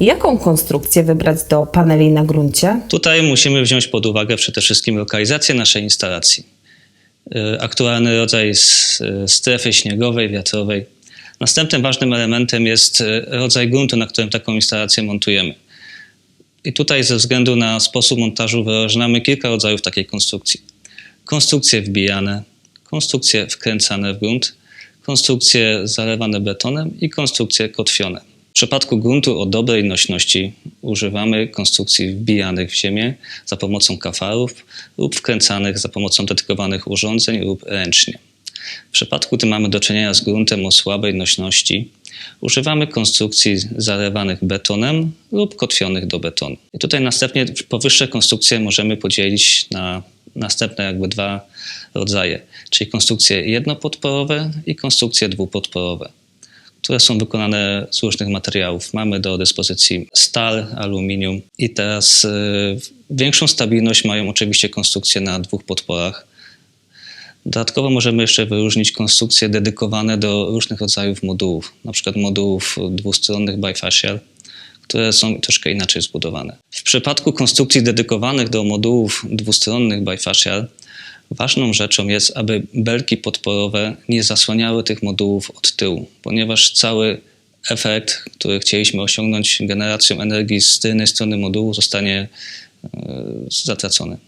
Jaką konstrukcję wybrać do paneli na gruncie? Tutaj musimy wziąć pod uwagę przede wszystkim lokalizację naszej instalacji. Y, Aktualny rodzaj y, strefy śniegowej, wiatrowej. Następnym ważnym elementem jest y, rodzaj gruntu, na którym taką instalację montujemy. I tutaj ze względu na sposób montażu wyróżniamy kilka rodzajów takiej konstrukcji. Konstrukcje wbijane, konstrukcje wkręcane w grunt, konstrukcje zalewane betonem i konstrukcje kotwione. W przypadku gruntu o dobrej nośności używamy konstrukcji wbijanych w ziemię za pomocą kafarów lub wkręcanych za pomocą dedykowanych urządzeń lub ręcznie. W przypadku, gdy mamy do czynienia z gruntem o słabej nośności, używamy konstrukcji zalewanych betonem lub kotwionych do betonu. I tutaj następnie powyższe konstrukcje możemy podzielić na następne jakby dwa rodzaje, czyli konstrukcje jednopodporowe i konstrukcje dwupodporowe które są wykonane z różnych materiałów. Mamy do dyspozycji stal, aluminium i teraz y, większą stabilność mają oczywiście konstrukcje na dwóch podporach. Dodatkowo możemy jeszcze wyróżnić konstrukcje dedykowane do różnych rodzajów modułów, przykład modułów dwustronnych bifacial, które są troszkę inaczej zbudowane. W przypadku konstrukcji dedykowanych do modułów dwustronnych bifacial ważną rzeczą jest, aby belki podporowe nie zasłaniały tych modułów od tyłu, ponieważ cały efekt, który chcieliśmy osiągnąć generacją energii z tylnej strony modułu zostanie e, zatracony.